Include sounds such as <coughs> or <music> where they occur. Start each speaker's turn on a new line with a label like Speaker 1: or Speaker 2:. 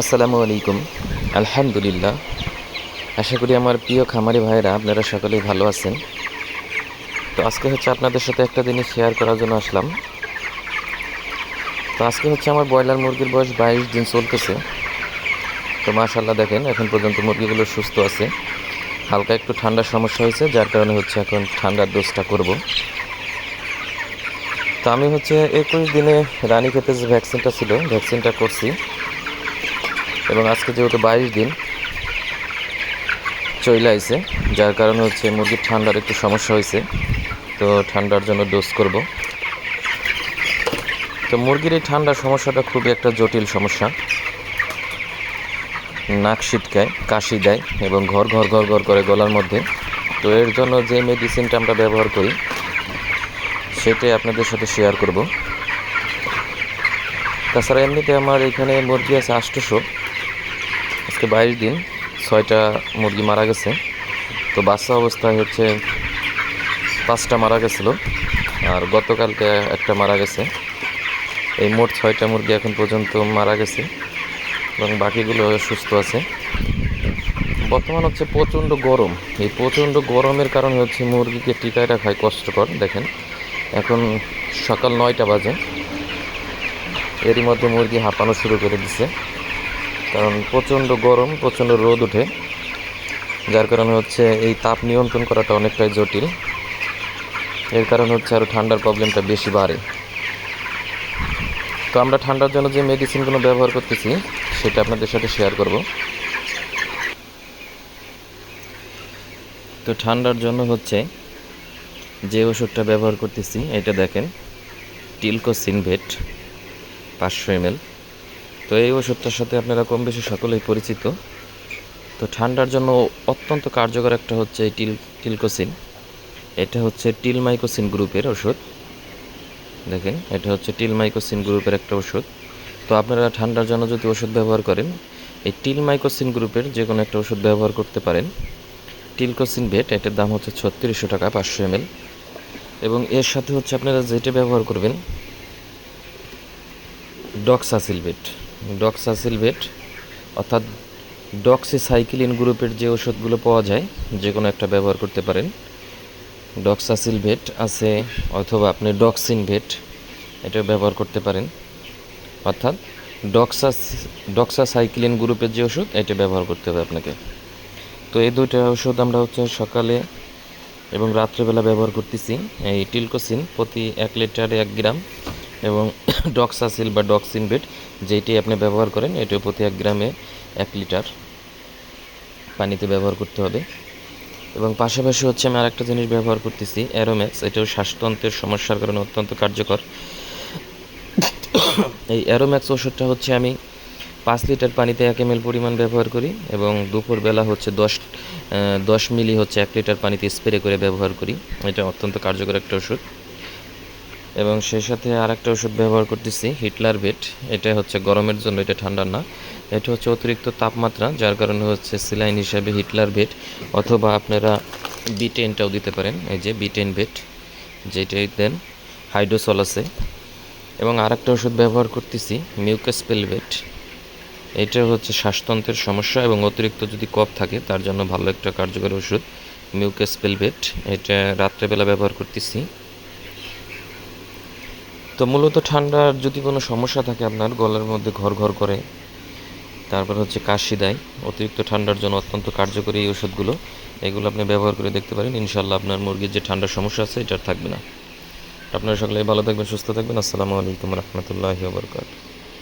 Speaker 1: আসসালামু আলাইকুম। আলহামদুলিল্লাহ। আশা করি আমার প্রিয় খামারি ভাইরা আপনারা সকলেই ভালো আছেন। তো আজকে হচ্ছে আপনাদের সাথে একটা জিনিস শেয়ার করার জন্য আসলাম। তো আজকে হচ্ছে আমার ব্রয়লার মুরগির বয়স বাইশ দিন চলতেছে। তো মাশাল্লাহ দেখেন, এখন পর্যন্ত মুরগিগুলো সুস্থ আছে। হালকা একটু ঠান্ডার সমস্যা হয়েছে, যার কারণে হচ্ছে এখন ঠান্ডার ডোজটা করব। তো আমি হচ্ছে একুশ দিনে রানী খেতে যে ভ্যাকসিনটা ছিল ভ্যাকসিনটা করছি। এবং আজকে যেহেতু বাইশ দিন চলে আইছে, যার কারণে হচ্ছে মুরগির ঠান্ডার একটু সমস্যা হয়েছে তো ঠান্ডার জন্য ডোজ করব। তো মুরগির এই ঠান্ডার সমস্যাটা খুবই একটা জটিল সমস্যা। নাক শীতকায় কাশি দেয় এবং ঘর ঘর ঘর ঘর করে গলার মধ্যে। তো এর জন্য যে মেডিসিনটা আমরা ব্যবহার করি, সেটাই আপনাদের সাথে শেয়ার করব। তাছাড়া এমনিতে আমার এখানে মুরগি আছে আষ্টশো আজকে বাইশ দিন, ছয়টা মুরগি মারা গেছে। তো বাচ্চা অবস্থায় হচ্ছে পাঁচটা মারা গেছিল, আর গতকালকে একটা মারা গেছে। এই মোট ছয়টা মুরগি এখন পর্যন্ত মারা গেছে, এবং বাকিগুলো সুস্থ আছে। বর্তমান হচ্ছে প্রচণ্ড গরম। এই প্রচণ্ড গরমের কারণে হচ্ছে মুরগিকে টিকায় রাখায় কষ্টকর, দেখেন। এখন সকাল নয়টা বাজে। এরই মধ্যে মুরগি হাঁপানো শুরু করে দিছে। কারণ প্রচণ্ড গরম, প্রচণ্ড রোদ ওঠে। যার কারণে হচ্ছে এই তাপ নিয়ন্ত্রণ করাটা অনেকটাই জটিল। এর কারণে হচ্ছে আরও ঠান্ডার প্রবলেমটা বেশি বাড়ে। তো আমরা ঠান্ডার জন্য যে মেডিসিনগুলো ব্যবহার করতেছি, সেটা আপনাদের সাথে শেয়ার করব। তো ঠান্ডার জন্য হচ্ছে যে ওষুধটা ব্যবহার করতেছি, এটা দেখেন টিলকো সিনভেট পাঁচশো এমএল। তো এই ওষুধটার সাথে আপনারা কম বেশি সকলেই পরিচিত। তো ঠান্ডার জন্য অত্যন্ত কার্যকর একটা হচ্ছে এই টিল টিলকোসিন। এটা হচ্ছে টিলমাইকোসিন গ্রুপের ওষুধ। দেখেন, এটা হচ্ছে টিলমাইকোসিন গ্রুপের একটা ওষুধ। তো আপনারা ঠান্ডার জন্য যদি ওষুধ ব্যবহার করেন, এই টিলমাইকোসিন গ্রুপের যে কোনো একটা ওষুধ ব্যবহার করতে পারেন। টিলকোসিন ভেট এটার দাম হচ্ছে ছত্রিশশো টাকা, পাঁচশো এমএল। এবং এর সাথে হচ্ছে আপনারা যেটা ব্যবহার করবেন ডক্সাসিলভেট ডক্সাসিলভেট, অর্থাৎ ডক্সিসাইক্লিন গ্রুপের যে ওষুধগুলো পাওয়া যায়, যে কোনো একটা ব্যবহার করতে পারেন। ডক্সাসিলভেট আছে, অথবা আপনি ডক্সিনভেট এটা ব্যবহার করতে পারেন। অর্থাৎ ডক্সাস, ডক্সাসাইক্লিন গ্রুপের যে ওষুধ, এটা ব্যবহার করতে হবে আপনাকে। তো এই দুইটা ওষুধ আমরা হচ্ছে সকালে এবং রাত্রেবেলা ব্যবহার করতেছি। এই টিলকোসিন প্রতি এক লিটারে এক গ্রাম। এবং <coughs> ডক্সাসিল বা ডক্সিনভেট যেটি আপনি ব্যবহার করেন, এটিও প্রতি এক গ্রামে এক লিটার পানিতে ব্যবহার করতে হবে। এবং পাশাপাশি হচ্ছে আমি আরেকটা জিনিস ব্যবহার করতেছি, অ্যারোম্যাক্স। এটাও শ্বাসতন্ত্রের সমস্যার কারণে অত্যন্ত কার্যকর। <coughs> এই অ্যারোম্যাক্স ওষুধটা হচ্ছে আমি পাঁচ লিটার পানিতে এক এম পরিমাণ ব্যবহার করি এবং দুপুরবেলা হচ্ছে দশ দশ মিলি হচ্ছে এক লিটার পানিতে স্প্রে করে ব্যবহার করি। এটা অত্যন্ত কার্যকর একটা ওষুধ। এবং সেই সাথে আরেকটা ওষুধ ব্যবহার করতেছি, হিটলার বেট এটা হচ্ছে গরমের জন্য, এটা ঠান্ডার না। এটা হচ্ছে অতিরিক্ত তাপমাত্রা, যার কারণে হচ্ছে সিলাইন হিসাবে হিটলার বেট অথবা আপনারা বিটেনটাও দিতে পারেন। এই যে বিটেন বেট যেটাই দেন, হাইড্রোসল আছে। এবং আরেকটা ওষুধ ব্যবহার করতেছি মিউকাস পেলভেট এটা হচ্ছে শ্বাসতন্ত্রের সমস্যা এবং অতিরিক্ত যদি কফ থাকে, তার জন্য ভালো একটা কার্যকর ওষুধ মিউকাস পেলভেট এটা রাত্রেবেলা ব্যবহার করতেছি। তো মূলত ঠান্ডার যদি কোনো সমস্যা থাকে আপনার, গলার মধ্যে ঘর ঘর করে, তারপর হচ্ছে কাশি দেয়, অতিরিক্ত ঠান্ডার জন্য অত্যন্ত কার্যকরী এই ওষুধগুলো এগুলো আপনি ব্যবহার করে দেখতে পারেন। ইনশাল্লাহ আপনার মুরগির যে ঠান্ডার সমস্যা আছে এটা থাকবে না। আপনারা সকলে ভালো থাকবেন, সুস্থ থাকবেন। আসসালামু আলাইকুম রহমতুল্লাহি বরকাত